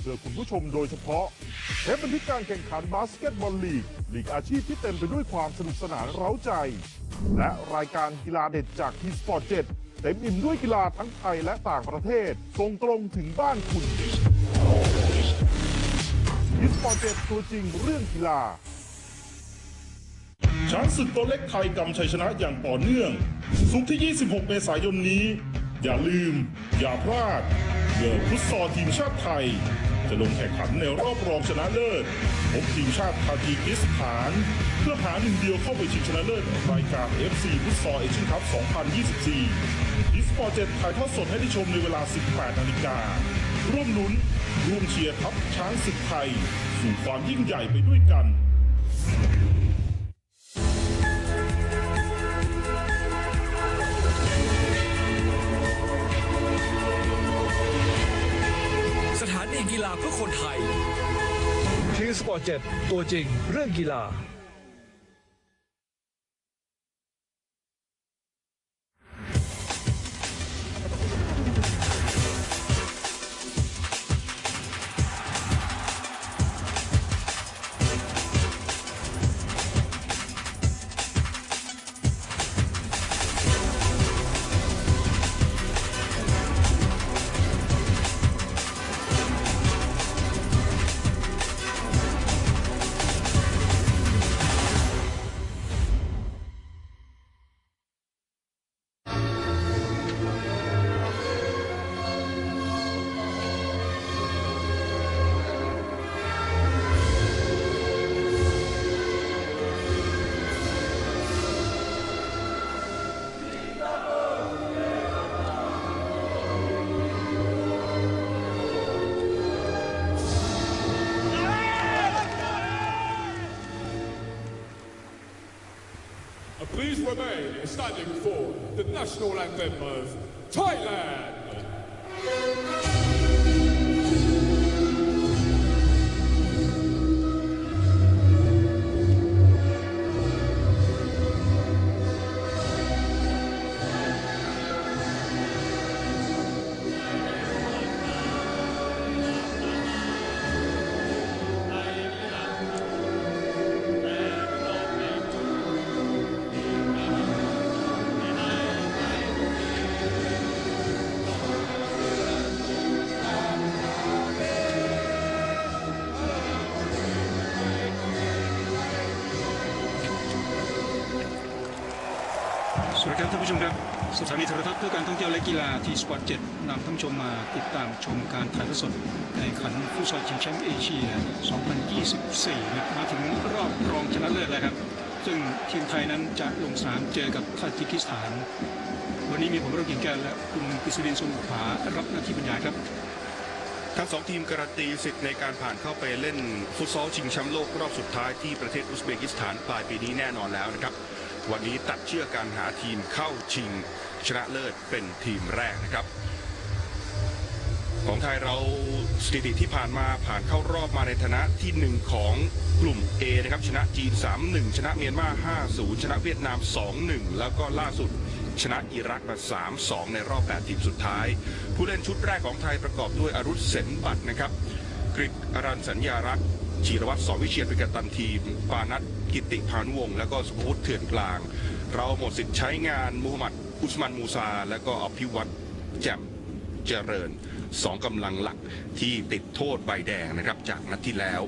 เพื่อคุณผู้ชมโดยเฉพาะเทปบันทึกการแข่งขันบาสเกตบอลลีกลีกอาชีพที่เต็มไปด้วยความสนุกสนานเร้าใจ และรายการกีฬาเด็ดจากทีสปอร์ตเจ็เต็มอิ่มด้วยกีฬาทั้งไทยและต่างประเทศส่งตรงถึงบ้านคุณทีสปอร์ตเจ็ตัวจริงเรื่องกีฬาช้างศึกตัวเล็กไทยกำชัยชนะอย่างต่อเนื่อง สุกที่ 26 เมษายนนี้ อย่าลืม อย่าพลาด เมื่อฟุตซอลทีมชาติไทย จะลงแข่งขันในรอบรองชนะเลิศพบทีมชาติทาจิกิสถาน เพื่อหาหนึ่งเดียวเข้าไปชิงชนะเลิศรายการ FC ฟุตซอลเอเชียนคัพ 2024ดิสปอร์เจ็ถ่ายทอดสดให้ได้ชมในเวลา 18 นาฬิกา ร่วมลุ้น ร่วมเชียร์ทัพช้างศึกไทย สู่ความยิ่งใหญ่ไปด้วยกัน เจ็ตัวจริงเรื่องกีฬา remain standing for the national anthem of Thailand. ครับท่านผู้ชมครับสถานีโทรทัศน์เพื่อการท่องเที่ยวและกีฬาทีสปอร์ตเจ็ดนำท่านผู้ชมมาติดตามชมการถ่ายทอดสดในขันฟุตซอลชิงแชมป์เอเชีย 2024นะมาถึงรอบรองชนะเลิศแล้วครับ ซึ่งทีมไทยนั้นจะลงสนามเจอกับทาจิกิสถาน วันนี้มีผมรกินแก้วและคุณปิศรินทร์สมบุภารับหน้าที่บรรยายครับทั้งสองทีมการันตีสิทธิ์ในการผ่านเข้าไปเล่นฟุตซอลชิงแชมป์โลกรอบสุดท้ายที่ประเทศอุซเบกิสถานปลายปีนี้แน่นอนแล้วนะครับ วันนี้ตัดเชือกการหาทีมเข้าชิงชนะเลิศเป็นทีมแรกนะครับ ของไทยเราสถิติที่ผ่านมาผ่านเข้ารอบมาในฐานะที่หนึ่งของกลุ่ม A นะครับชนะจีน 3-1 ชนะเมียนมา 5-0 ชนะเวียดนาม 2-1 แล้วก็ล่าสุดชนะอิรักมา 3-2 ในรอบ 8 ทีมสุดท้าย ผู้เล่นชุดแรกของไทยประกอบด้วยอรุษเสนบัตรนะครับกริกอรันสัญญารักษ์ จีรวัตรสอนวิเชียนเป็นกัปตันทีมปานัทกิติพานุวงศ์แล้วก็สุภวุฒิเถื่อนกลาง เราหมดสิทธิ์ใช้งานมูฮัมหมัดอุสมันมูซา แล้วก็อภิวัตรแจ่มเจริญสองกำลังหลักที่ติดโทษใบแดงนะครับจากนัดที่แล้ว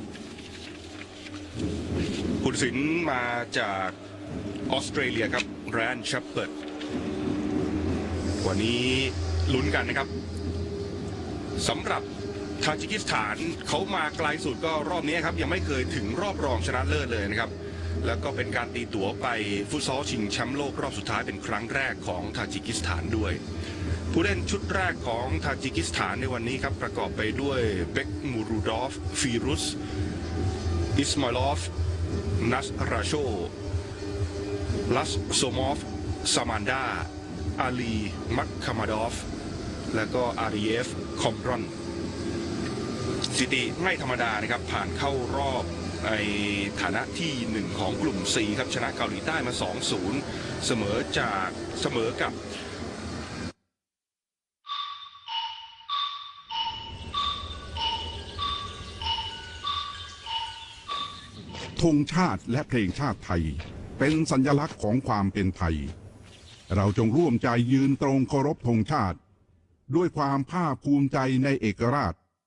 ผู้สินมาจากออสเตรเลียครับแรนชัปเปิร์ดวันนี้ลุ้นกันนะครับสำหรับ ทาจิกิสถานเขามาไกลสุดก็รอบนี้ครับยังไม่เคยถึงรอบรองชนะเลิศเลยนะครับ แล้วก็เป็นการตีตั๋วไปฟุตซอลชิงแชมป์โลกรอบสุดท้ายเป็นครั้งแรกของทาจิกิสถานด้วย ผู้เล่นชุดแรกของทาจิกิสถานในวันนี้ครับประกอบไปด้วยเบกมูรูดอฟฟีรุสอิสมาลอฟนัสราโชลัสโซมอฟซามานดาอาลี มักคามาดอฟ และก็อารีเอฟ คอมรอน สถิติไม่ธรรมดานะครับผ่านเข้ารอบในฐานะที่ 1 ของกลุ่ม 4 ครับชนะเกาหลีใต้มา 2-0 เสมอจากเสมอกับธงชาติและเพลงชาติไทย เป็นสัญลักษณ์ของความเป็นไทย เราจงร่วมใจยืนตรงเคารพธงชาติ ด้วยความภาคภูมิใจในเอกราช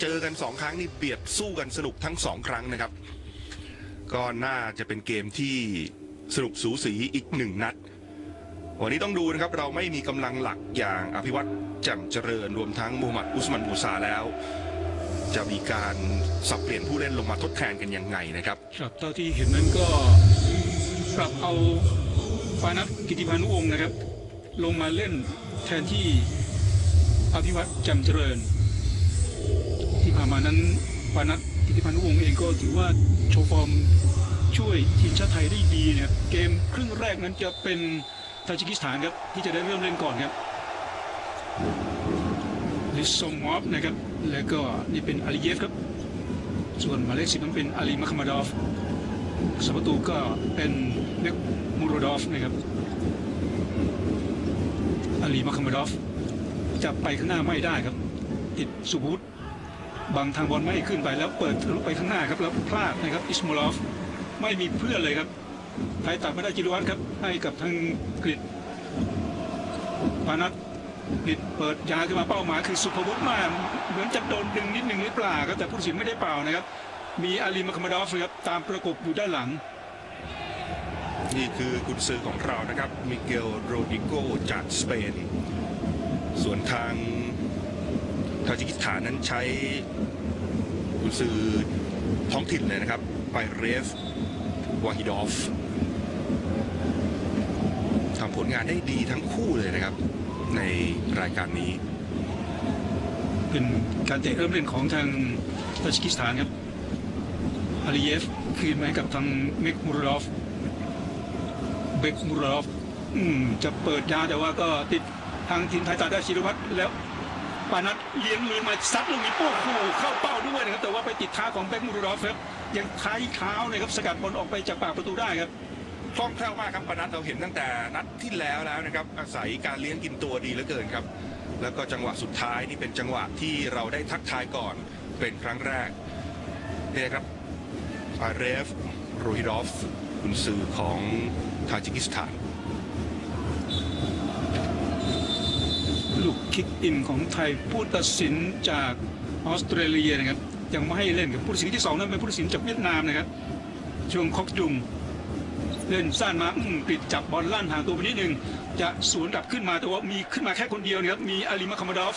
เจอกันสองครั้งนี่เบียดสู้กันสนุกทั้งสองครั้งนะครับ ก็น่าจะเป็นเกมที่สนุกสูสีอีกหนึ่งนัด วันนี้ต้องดูนะครับเราไม่มีกำลังหลักอย่างอภิวัตแจ่มเจริญรวมทั้งมูฮัมหมัดอุสมันมูซาแล้ว จะมีการสับเปลี่ยนผู้เล่นลงมาทดแทนกันยังไงนะครับครับเท่าที่เห็นนั้นก็ปรับเอาปานัทกิติพานุวงศ์นะครับ ลงมาเล่นแทนที่อภิวัตจำเจริญ มานั้นปานัทกิติพานุวงศ์เองก็ถือว่าโชว์ฟอร์มช่วยทีมชาติไทยได้ดีเนะครับเกมครึ่งแรกนั้นจะเป็นตาจิกิสถานครับที่จะได้เริ่มเล่นก่อนครับลิซอมอฟนะครับแล้วก็นี่เป็นอาลีเยฟครับ ส่วนหมายเลขสิบนั้นเป็นอาลีมัคมาดอฟสประตูก็เป็นเมกมูโรดอฟนะครับอาลีมัคมาดอฟจะไปข้างหน้าไม่ได้ครับ ติดสุบุต บังทางบอลไม่ขึ้นไปแล้วเปิดทะลุไปข้างหน้าครับแล้วพลาดนะครับอิสมอลอฟไม่มีเพื่อนเลยครับไทยตัดไม่ได้จิรวัตรครับให้กับทางกฤษปานัทกฤษเปิดยาขึ้นมาเป้าหมายคือสุภวุฒิมาเหมือนจะโดนดึงนิดหนึ่งหรือเปล่าครับแต่ผู้ตัดสินไม่ได้เป่านะครับ มีอาลีมัคมาดอฟครับตามประกบอยู่ด้านหลังนี่คือกุนซือของเรานะครับมิเกลโรดิโกจากสเปน ส่วนทาง ทาจิกิสถานนั้นใช้กุนซือท้องถิ่นเลยนะครับ ไปเรฟวาฮิดอฟทำผลงานได้ดีทั้งคู่เลยนะครับ ในรายการนี้ เป็นการเตะเริ่มเล่นของทางตาจิกิสถานครับอาลีเยฟคืนมาให้กับทางเมกมูรอฟเบกมูรอฟจะเปิดยาแต่ว่าก็ติดทางทีมไทยตัดได้ชิรวัตรแล้ว ปานัทเลี้ยงมือมาซัดลูกนี้โป้งโหเข้าเป้าด้วยนะครับแต่ว่าไปติดเท้าของเบกมูรดอฟครับยังท้ายเท้านะครับสกัดบอลออกไปจากปากประตูได้ครับคล่องแคล่วมากครับปานัดเราเห็นตั้งแต่นัดที่แล้วแล้วนะครับอาศัยการเลี้ยงกินตัวดีเหลือเกินครับ แล้วก็จังหวะสุดท้ายนี่เป็นจังหวะที่เราได้ทักทายก่อนเป็นครั้งแรกนี่ครับอาเรฟโรฮิดอฟคุณซือของทาจิกิสถาน ลูก คิกอินของไทยผู้ตัดสินจากออสเตรเลียนะครับยังไม่ให้เล่นครับผู้ตัดสินที่สองนั้นเป็นผู้ตัดสินจากเวียดนามนะครับช่วงคอกจุงเล่นสั้นมาปิดจับบอลลั่นห่างตัวไปนิดนึงจะสวนกลับขึ้นมาแต่ว่ามีขึ้นมาแค่คนเดียวนะครับมีอาลีมาคามาดอฟ